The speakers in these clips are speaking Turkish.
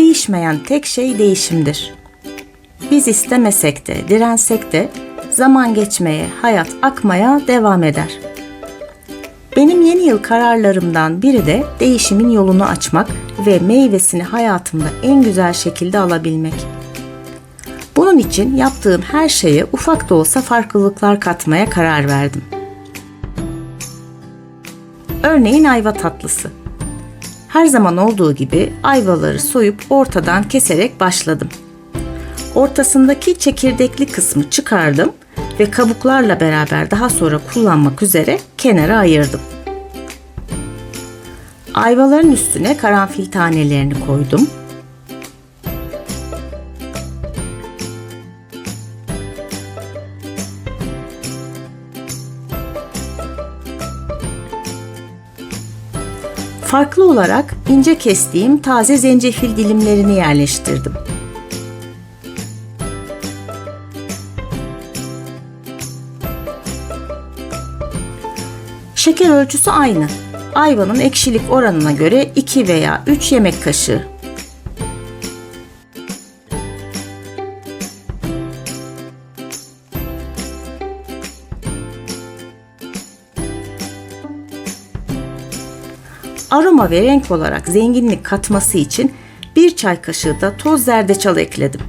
Değişmeyen tek şey değişimdir. Biz istemesek de, dirensek de zaman geçmeye, hayat akmaya devam eder. Benim yeni yıl kararlarımdan biri de değişimin yolunu açmak ve meyvesini hayatımda en güzel şekilde alabilmek. Bunun için yaptığım her şeye ufak da olsa farklılıklar katmaya karar verdim. Örneğin ayva tatlısı. Her zaman olduğu gibi ayvaları soyup ortadan keserek başladım. Ortasındaki çekirdekli kısmı çıkardım ve kabuklarla beraber daha sonra kullanmak üzere kenara ayırdım. Ayvaların üstüne karanfil tanelerini koydum. Farklı olarak ince kestiğim taze zencefil dilimlerini yerleştirdim. Şeker ölçüsü aynı. Ayvanın ekşilik oranına göre 2 veya 3 yemek kaşığı. Aroma ve renk olarak zenginlik katması için bir çay kaşığı da toz zerdeçal ekledim.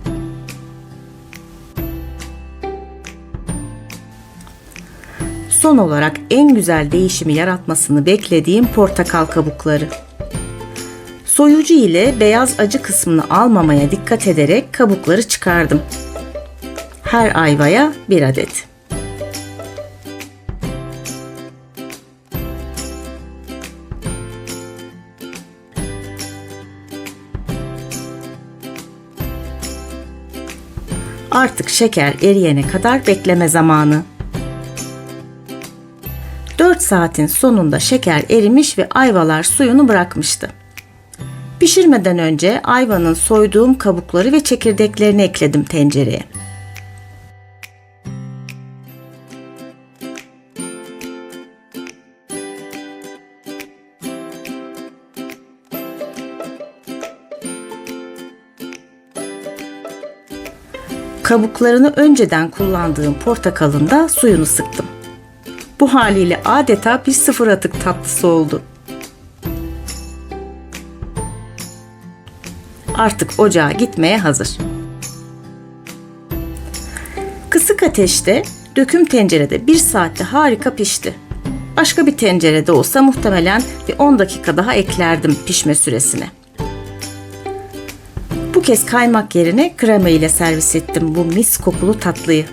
Son olarak en güzel değişimi yaratmasını beklediğim portakal kabukları. Soyucu ile beyaz acı kısmını almamaya dikkat ederek kabukları çıkardım. Her ayvaya bir adet. Artık şeker eriyene kadar bekleme zamanı. 4 saatin sonunda şeker erimiş ve ayvalar suyunu bırakmıştı. Pişirmeden önce ayvanın soyduğum kabukları ve çekirdeklerini ekledim tencereye. Kabuklarını önceden kullandığım portakalın da suyunu sıktım. Bu haliyle adeta bir sıfır atık tatlısı oldu. Artık ocağa gitmeye hazır. Kısık ateşte döküm tencerede bir saatte harika pişti. Başka bir tencerede olsa muhtemelen bir 10 dakika daha eklerdim pişme süresine. Bu kez kaymak yerine krema ile servis ettim bu mis kokulu tatlıyı.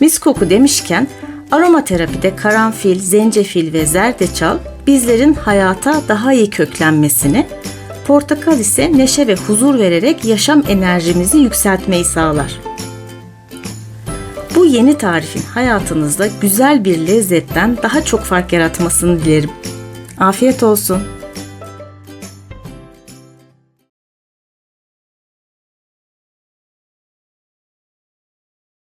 Mis koku demişken aromaterapide karanfil, zencefil ve zerdeçal bizlerin hayata daha iyi köklenmesini, portakal ise neşe ve huzur vererek yaşam enerjimizi yükseltmeyi sağlar. Bu yeni tarifin hayatınızda güzel bir lezzetten daha çok fark yaratmasını dilerim. Afiyet olsun.